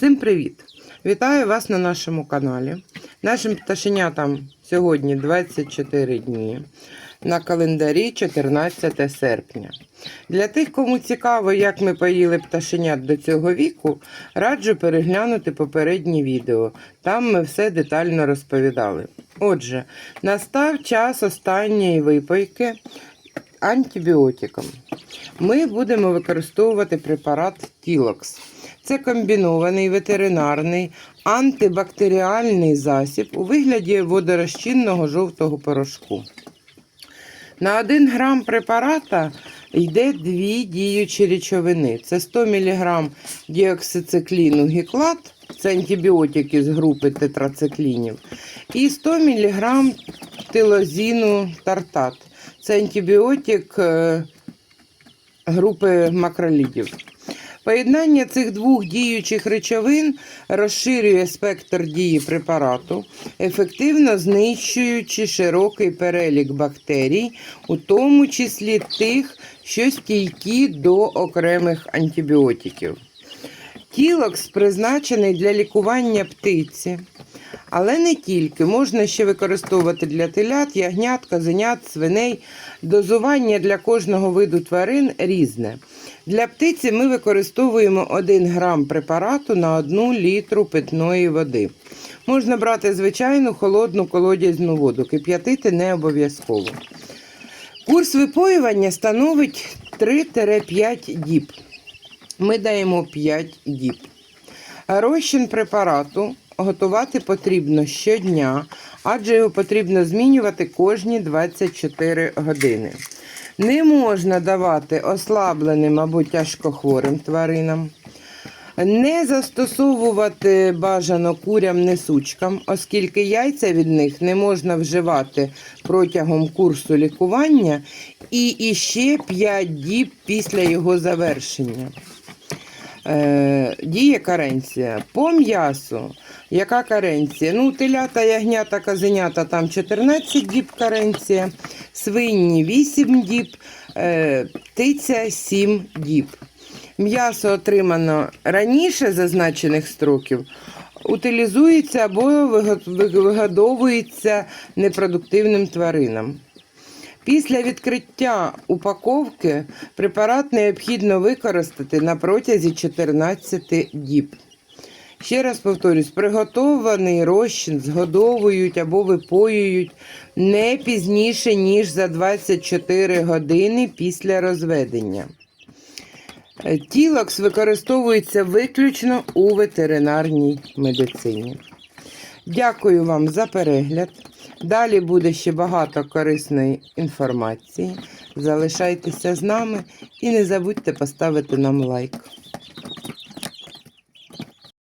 Всім привіт! Вітаю вас на нашому каналі. Нашим пташенятам сьогодні 24 дні. На календарі 14 серпня. Для тих, кому цікаво, як ми поїли пташенят до цього віку, раджу переглянути попереднє відео. Там ми все детально розповідали. Отже, настав час останньої випойки антибіотиком. Ми будемо використовувати препарат Тілокс. Це комбінований ветеринарний антибактеріальний засіб у вигляді водорозчинного жовтого порошку. На 1 грам препарата йде дві діючі речовини. Це 100 мг діоксицикліну гіклат, це антибіотики з групи тетрациклінів, і 100 мг тилозіну тартат. Це антибіотик е, групи макролідів. Поєднання цих двох діючих речовин розширює спектр дії препарату, ефективно знищуючи широкий перелік бактерій, у тому числі тих, що стійкі до окремих антибіотиків. Тілокс призначений для лікування птиці, але не тільки. Можна ще використовувати для телят, ягнят, козенят, свиней. Дозування для кожного виду тварин різне. Для птиці ми використовуємо 1 грам препарату на 1 літру питної води. Можна брати звичайну холодну колодязну воду, кип'ятити не обов'язково. Курс випоювання становить 3-5 діб. Ми даємо 5 діб. Розчин препарату готувати потрібно щодня, адже його потрібно змінювати кожні 24 години. Не можна давати ослабленим або тяжкохворим тваринам. Не застосовувати бажано курям несучкам, оскільки яйця від них не можна вживати протягом курсу лікування і іще 5 діб після його завершення. Е, діє каренція по м'ясу. Яка каренція? Ну, телята, ягнята, козенята там 14 діб каренція, свині 8 діб, е, птиця 7 діб. М'ясо отримано раніше зазначених строків, утилізується або вигодовується непродуктивним тваринам. Після відкриття упаковки препарат необхідно використати на протязі 14 діб. Ще раз повторюсь, приготований розчин згодовують або випоюють не пізніше, ніж за 24 години після розведення. Е, Тілокс використовується виключно у ветеринарній медицині. Дякую вам за перегляд. Далі буде ще багато корисної інформації. Залишайтеся з нами і не забудьте поставити нам лайк.